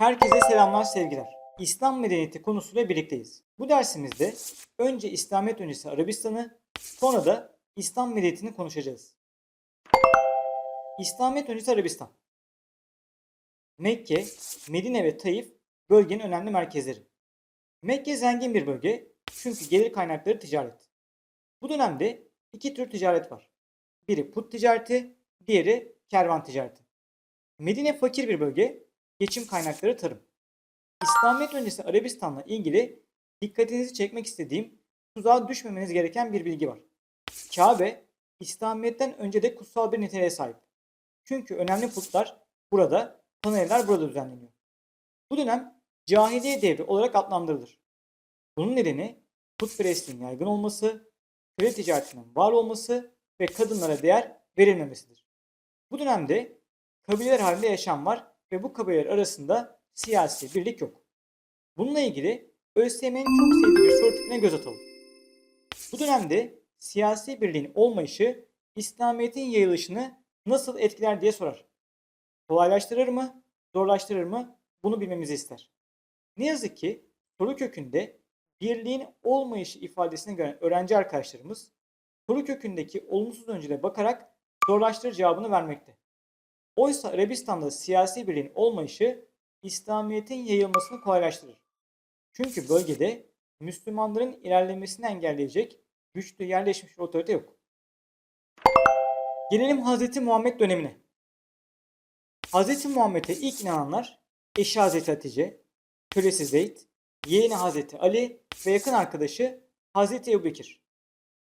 Herkese selamlar sevgiler. İslam medeniyeti konusuyla birlikteyiz. Bu dersimizde önce İslamiyet öncesi Arabistan'ı, sonra da İslam medeniyetini konuşacağız. İslamiyet öncesi Arabistan. Mekke, Medine ve Taif bölgenin önemli merkezleri. Mekke zengin bir bölge çünkü gelir kaynakları ticaret. Bu dönemde iki tür ticaret var. Biri put ticareti, diğeri kervan ticareti. Medine fakir bir bölge, geçim kaynakları tarım. İslamiyet öncesi Arabistan'la ilgili dikkatinizi çekmek istediğim tuzağa düşmemeniz gereken bir bilgi var. Kabe, İslamiyet'ten önce de kutsal bir niteliğe sahip. Çünkü önemli putlar burada, panayırlar burada düzenleniyor. Bu dönem cahiliye devri olarak adlandırılır. Bunun nedeni putperestliğin yaygın olması, köle ticaretinin var olması ve kadınlara değer verilmemesidir. Bu dönemde kabileler halinde yaşam var ve bu kabileler arasında siyasi birlik yok. Bununla ilgili ÖSYM'nin çok sevdiği bir soru tipine göz atalım. Bu dönemde siyasi birliğin olmayışı İslamiyet'in yayılışını nasıl etkiler diye sorar. Kolaylaştırır mı, zorlaştırır mı bunu bilmemizi ister. Ne yazık ki soru kökünde birliğin olmayışı ifadesini gören öğrenci arkadaşlarımız soru kökündeki olumsuz öncüle bakarak zorlaştırır cevabını vermekte. Oysa Arabistan'da siyasi birliğin olmayışı İslamiyet'in yayılmasını kolaylaştırır. Çünkü bölgede Müslümanların ilerlemesini engelleyecek güçlü yerleşmiş otorite yok. Gelelim Hz. Muhammed dönemine. Hz. Muhammed'e ilk inananlar eşi Hz. Hatice, kölesi Zeyd, yeğeni Hz. Ali ve yakın arkadaşı Hz. Ebubekir.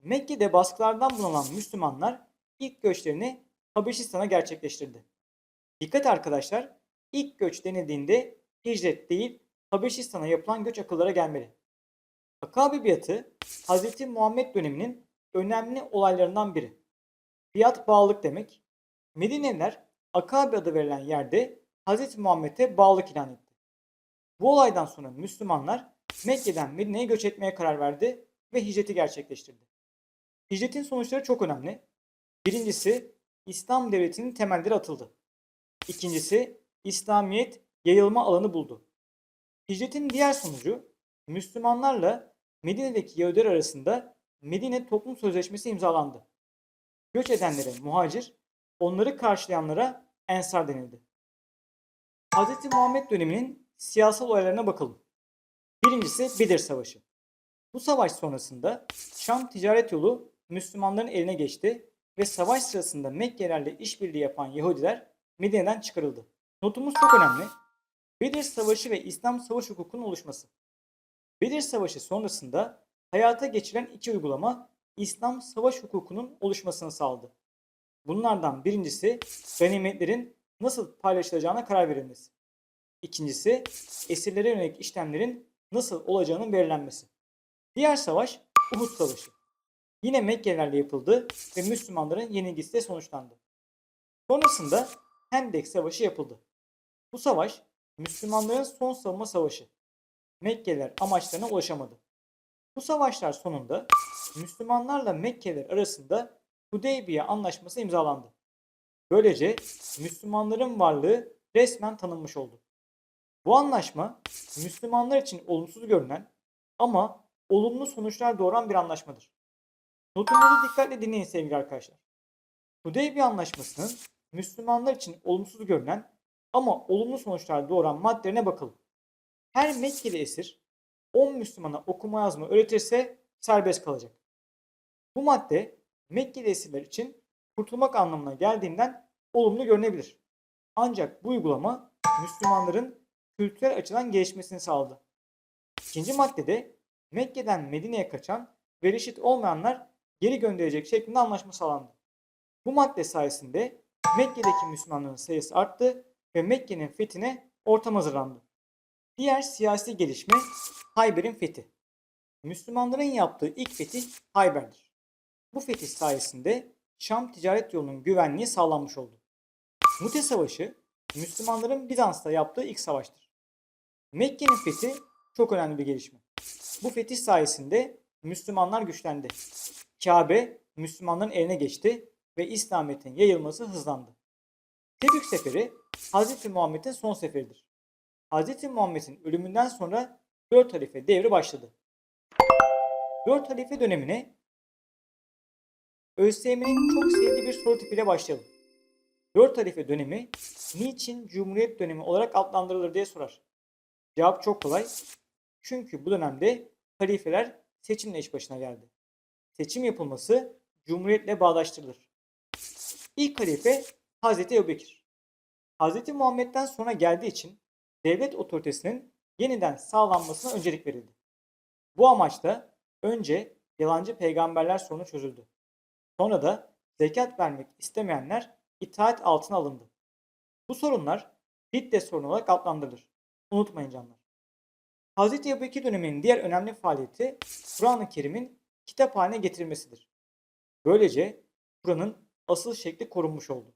Mekke'de baskılardan bunalan Müslümanlar ilk göçlerini Habeşistan'a gerçekleştirdi. Dikkat arkadaşlar, ilk göç denildiğinde hicret değil Habeşistan'a yapılan göç akıllara gelmeli. Akabe biatı Hz. Muhammed döneminin önemli olaylarından biri. Biat bağlılık demek. Medineliler Akabe adı verilen yerde Hz. Muhammed'e bağlılık ilan etti. Bu olaydan sonra Müslümanlar Mekke'den Medine'ye göç etmeye karar verdi ve hicreti gerçekleştirdi. Hicretin sonuçları çok önemli. Birincisi İslam devletinin temelleri atıldı. İkincisi İslamiyet yayılma alanı buldu. Hicretin diğer sonucu Müslümanlarla Medine'deki Yahudiler arasında Medine Toplum Sözleşmesi imzalandı. Göç edenlere muhacir, onları karşılayanlara ensar denildi. Hz. Muhammed döneminin siyasal olaylarına bakalım. Birincisi Bedir Savaşı. Bu savaş sonrasında Şam ticaret yolu Müslümanların eline geçti ve savaş sırasında Mekkelilerle işbirliği yapan Yahudiler Medine'den çıkarıldı. Notumuz çok önemli. Bedir Savaşı ve İslam savaş hukukunun oluşması. Bedir Savaşı sonrasında hayata geçiren iki uygulama İslam savaş hukukunun oluşmasını sağladı. Bunlardan birincisi ganimetlerin nasıl paylaşılacağına karar verilmesi. İkincisi esirlere yönelik işlemlerin nasıl olacağının belirlenmesi. Diğer savaş Uhud Savaşı. Yine Mekkelilerle yapıldı ve Müslümanların yenilgisiyle sonuçlandı. Sonrasında Hendek Savaşı yapıldı. Bu savaş Müslümanların son savunma savaşı. Mekkeliler amaçlarına ulaşamadı. Bu savaşlar sonunda Müslümanlarla Mekkeliler arasında Hudeybiye Anlaşması imzalandı. Böylece Müslümanların varlığı resmen tanınmış oldu. Bu anlaşma Müslümanlar için olumsuz görünen ama olumlu sonuçlar doğuran bir anlaşmadır. Notumuzu dikkatle dinleyin sevgili arkadaşlar. Hudeybiye Anlaşması'nın Müslümanlar için olumsuz görünen ama olumlu sonuçlar doğuran maddelerine bakalım. Her Mekkeli esir 10 Müslümana okuma yazma öğretirse serbest kalacak. Bu madde Mekkeli esirler için kurtulmak anlamına geldiğinden olumlu görünebilir. Ancak bu uygulama Müslümanların kültürel açıdan gelişmesini sağladı. İkinci maddede Mekke'den Medine'ye kaçan ve reşit olmayanlar geri gönderecek şeklinde anlaşma sağlandı. Bu madde sayesinde Mekke'deki Müslümanların sayısı arttı ve Mekke'nin fethine ortam hazırlandı. Diğer siyasi gelişme Hayber'in fethi. Müslümanların yaptığı ilk fetih Hayber'dir. Bu fetih sayesinde Şam ticaret yolunun güvenliği sağlanmış oldu. Mute Savaşı Müslümanların Bizans'ta yaptığı ilk savaştır. Mekke'nin fethi çok önemli bir gelişme. Bu fetih sayesinde Müslümanlar güçlendi. Kabe Müslümanların eline geçti ve İslamiyet'in yayılması hızlandı. Tebük Seferi Hz. Muhammed'in son seferidir. Hz. Muhammed'in ölümünden sonra 4 halife devri başladı. 4 halife dönemine ÖSYM'nin çok sevdiği bir soru tipiyle başlayalım. 4 halife dönemi niçin Cumhuriyet dönemi olarak adlandırılır diye sorar. Cevap çok kolay. Çünkü bu dönemde halifeler seçimle iş başına geldi. Seçim yapılması Cumhuriyetle bağdaştırılır. İlk halife Hazreti Ebubekir. Hazreti Muhammed'den sonra geldiği için devlet otoritesinin yeniden sağlanmasına öncelik verildi. Bu amaçla önce yalancı peygamberler sorunu çözüldü. Sonra da zekat vermek istemeyenler itaat altına alındı. Bu sorunlar Ridde sorunu olarak adlandırılır. Unutmayın canlar. Hz. Ebubekir döneminin diğer önemli faaliyeti Kur'an-ı Kerim'in kitap haline getirilmesidir. Böylece Kur'an'ın asıl şekli korunmuş oldu.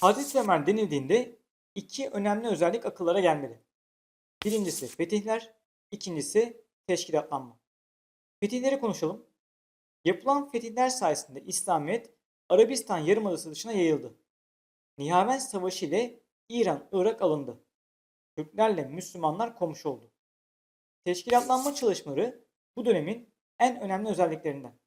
Hazreti Ömer denildiğinde iki önemli özellik akıllara gelmeli. Birincisi fetihler, ikincisi teşkilatlanma. Fetihleri konuşalım. Yapılan fetihler sayesinde İslamiyet Arabistan Yarımadası dışına yayıldı. Nihavend Savaşı ile İran, Irak alındı. Türklerle Müslümanlar komşu oldu. Teşkilatlanma çalışmaları bu dönemin en önemli özelliklerinden.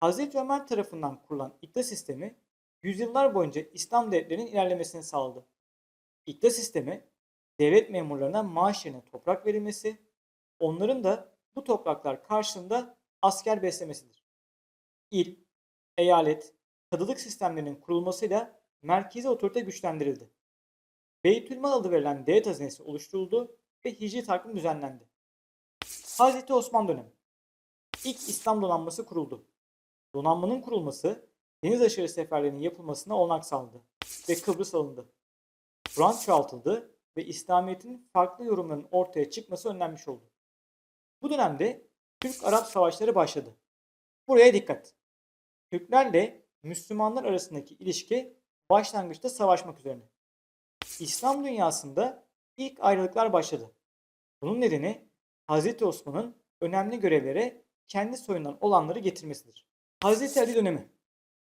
Hazreti Ömer tarafından kurulan ikta sistemi yüzyıllar boyunca İslam devletlerinin ilerlemesini sağladı. İkta sistemi devlet memurlarına maaş yerine toprak verilmesi, onların da bu topraklar karşılığında asker beslemesidir. İl, eyalet, kadılık sistemlerinin kurulmasıyla merkezi otorite güçlendirildi. Beytülmal adı verilen devlet hazinesi oluşturuldu ve hicri takvim düzenlendi. Hazreti Osman dönemi. İlk İslam donanması kuruldu. Donanmanın kurulması deniz aşırı seferlerinin yapılmasına olanak sağladı ve Kıbrıs alındı. Kur'an çoğaltıldı ve İslamiyet'in farklı yorumlarının ortaya çıkması önlenmiş oldu. Bu dönemde Türk-Arap savaşları başladı. Buraya dikkat. Türklerle Müslümanlar arasındaki ilişki başlangıçta savaşmak üzerine. İslam dünyasında ilk ayrılıklar başladı. Bunun nedeni Hz. Osman'ın önemli görevlere kendi soyundan olanları getirmesidir. Hz. Ali dönemi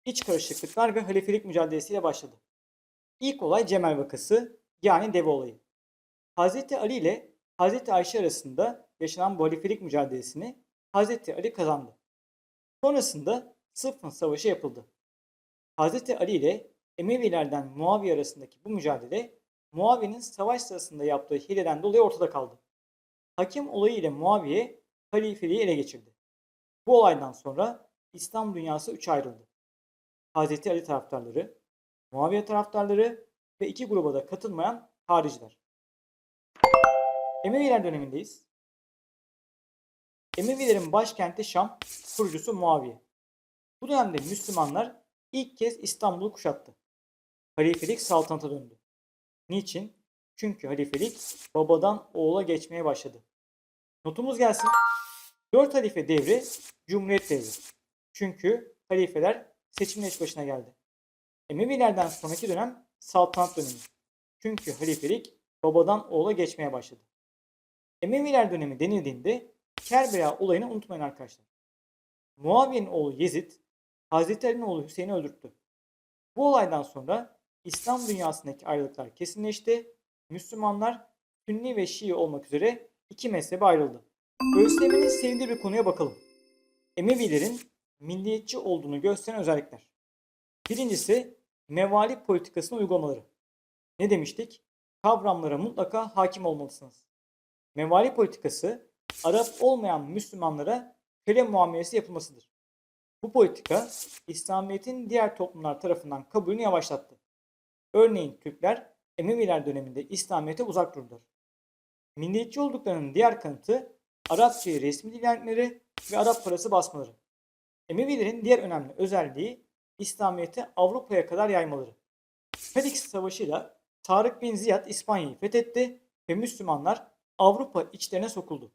iç karışıklıklar ve halifelik mücadelesiyle başladı. İlk olay Cemel vakası yani deve olayı. Hz. Ali ile Hz. Ayşe arasında yaşanan bu halifelik mücadelesini Hz. Ali kazandı. Sonrasında Sıffın Savaşı yapıldı. Hz. Ali ile Emevilerden Muaviye arasındaki bu mücadele Muaviye'nin savaş sırasında yaptığı hileden dolayı ortada kaldı. Hakim olayı ile Muaviye halifeliği ele geçirdi. Bu olaydan sonra İslam dünyası üçe ayrıldı. Hz. Ali taraftarları, Muaviye taraftarları ve iki gruba da katılmayan hariciler. Emeviler dönemindeyiz. Emevilerin başkenti Şam, kurucusu Muaviye. Bu dönemde Müslümanlar ilk kez İstanbul'u kuşattı. Halifelik saltanata döndü. Niçin? Çünkü halifelik babadan oğula geçmeye başladı. Notumuz gelsin. Dört halife devri Cumhuriyet devri. Çünkü halifeler seçimle iş başına geldi. Emevilerden sonraki dönem saltanat dönemi. Çünkü halifelik babadan oğula geçmeye başladı. Emeviler dönemi denildiğinde Kerbela olayını unutmayın arkadaşlar. Muaviye'nin oğlu Yezid, Hazreti Ali'nin oğlu Hüseyin'i öldürttü. Bu olaydan sonra İslam dünyasındaki ayrılıklar kesinleşti. Müslümanlar Sünni ve Şii olmak üzere iki mezhebe ayrıldı. ÖSYM'nin sevdiği bir konuya bakalım. Emevilerin milliyetçi olduğunu gösteren özellikler. Birincisi mevali politikasını uygulamaları. Ne demiştik? Kavramlara mutlaka hakim olmalısınız. Mevali politikası Arap olmayan Müslümanlara köle muamelesi yapılmasıdır. Bu politika İslamiyet'in diğer toplumlar tarafından kabulünü yavaşlattı. Örneğin Türkler Emeviler döneminde İslamiyet'e uzak durdular. Milliyetçi olduklarının diğer kanıtı Arapçayı resmi dil ve Arap parası basmaları. Emevilerin diğer önemli özelliği İslamiyet'i Avrupa'ya kadar yaymaları. Felix Savaşı'yla Tarık bin Ziyad İspanya'yı fethetti ve Müslümanlar Avrupa içlerine sokuldu.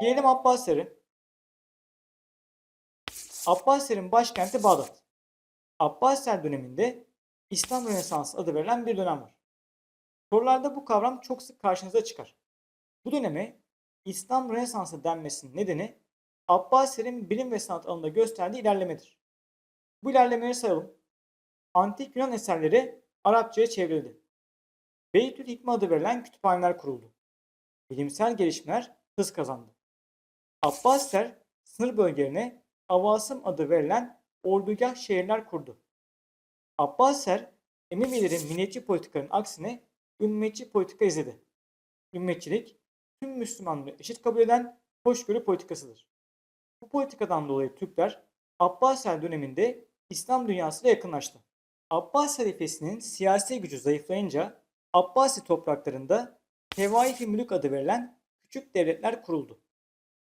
Gelelim Abbasileri. Abbasilerin başkenti Bağdat. Abbasiler döneminde İslam Rönesansı adı verilen bir dönem var. Sorularda bu kavram çok sık karşınıza çıkar. Bu döneme İslam Rönesansı denmesinin nedeni Abbasilerin bilim ve sanat alanında gösterdiği ilerlemedir. Bu ilerlemeleri sayalım. Antik Yunan eserleri Arapçaya çevrildi. Beytül Hikme adı verilen kütüphaneler kuruldu. Bilimsel gelişmeler hız kazandı. Abbasiler sınır bölgelerine Avasım adı verilen ordugah şehirler kurdu. Abbasiler Emevilerin milliyetçi politikanın aksine ümmetçi politika izledi. Ümmetçilik tüm Müslümanları eşit kabul eden hoşgörü politikasıdır. Bu politikadan dolayı Türkler Abbasiler döneminde İslam dünyasıyla yakınlaştı. Abbas halifesinin siyasi gücü zayıflayınca Abbasi topraklarında Tevaif-i Mülük adı verilen küçük devletler kuruldu.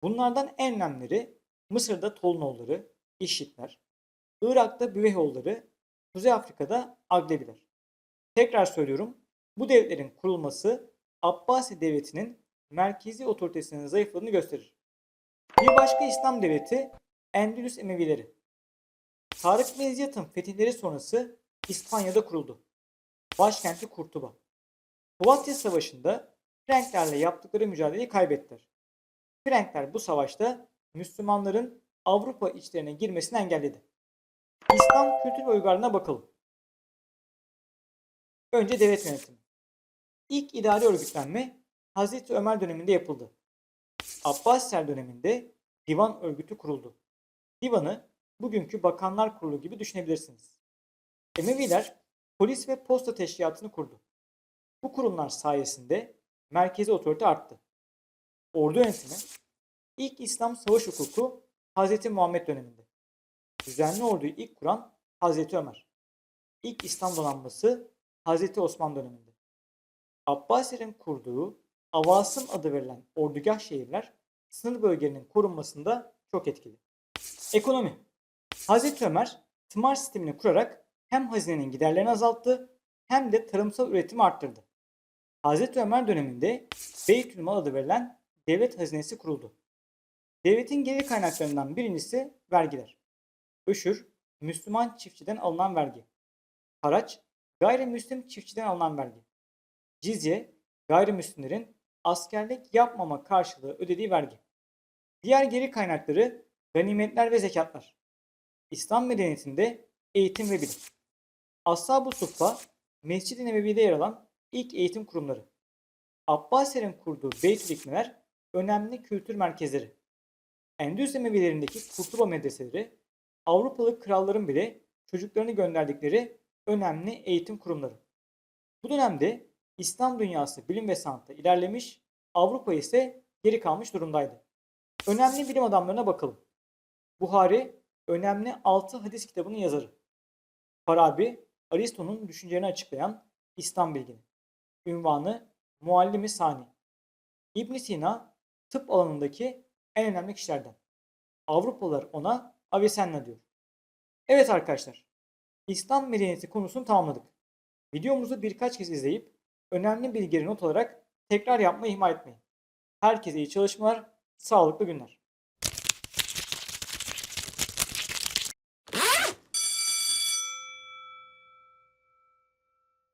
Bunlardan en önemlileri Mısır'da Tolunoğulları, İşitler, Irak'ta Büveyhoğulları, Kuzey Afrika'da Aglebiler. Tekrar söylüyorum, bu devletlerin kurulması Abbasi devletinin merkezi otoritesinin zayıfladığını gösterir. Bir başka İslam devleti Endülüs Emevileri. Tarık Mezyat'ın fetihleri sonrası İspanya'da kuruldu. Başkenti Kurtuba. Povatya Savaşı'nda Frenklerle yaptıkları mücadeleyi kaybettiler. Frenkler bu savaşta Müslümanların Avrupa içlerine girmesini engelledi. İslam kültür ve uygarlığına bakalım. Önce devlet yönetimi. İlk idari örgütlenme Hazreti Ömer döneminde yapıldı. Abbasiler döneminde divan örgütü kuruldu. Divanı bugünkü Bakanlar Kurulu gibi düşünebilirsiniz. Emeviler polis ve posta teşkilatını kurdu. Bu kurumlar sayesinde merkezi otorite arttı. Ordu yönetimi ilk İslam savaş hukuku Hz. Muhammed döneminde. Düzenli orduyu ilk kuran Hz. Ömer. İlk İslam donanması Hz. Osman döneminde. Abbasilerin kurduğu Avasım adı verilen ordugah şehirler sınır bölgelerinin korunmasında çok etkili. Ekonomi Hz. Ömer tımar sistemini kurarak hem hazinenin giderlerini azalttı hem de tarımsal üretimi arttırdı. Hz. Ömer döneminde Beytülmal adı verilen devlet hazinesi kuruldu. Devletin gelir kaynaklarından birincisi vergiler. Öşür, Müslüman çiftçiden alınan vergi. Haraç, gayrimüslim çiftçiden alınan vergi. Cizye, gayrimüslimlerin askerlik yapmama karşılığı ödediği vergi. Diğer geri kaynakları ganimetler ve zekatlar. İslam medeniyetinde eğitim ve bilim. Ashab-ı Suffa, Mescid-i Nebevi'de yer alan ilk eğitim kurumları. Abbasilerin kurduğu Beytül Hikmeler önemli kültür merkezleri. Endülüs Emevilerindeki Kurtuba medreseleri, Avrupalı kralların bile çocuklarını gönderdikleri önemli eğitim kurumları. Bu dönemde İslam dünyası bilim ve sanatta ilerlemiş, Avrupa ise geri kalmış durumdaydı. Önemli bilim adamlarına bakalım. Buhari önemli 6 hadis kitabının yazarı. Farabi, Aristo'nun düşüncelerini açıklayan İslam bilgini. Ünvanı Muallimi Sani. İbn Sina tıp alanındaki en önemli kişilerden. Avrupalılar ona Avicenna diyor. Evet arkadaşlar, İslam medeniyeti konusunu tamamladık. Videomuzu birkaç kez izleyip önemli bilgileri not alarak tekrar yapmayı ihmal etmeyin. Herkese iyi çalışmalar, sağlıklı günler.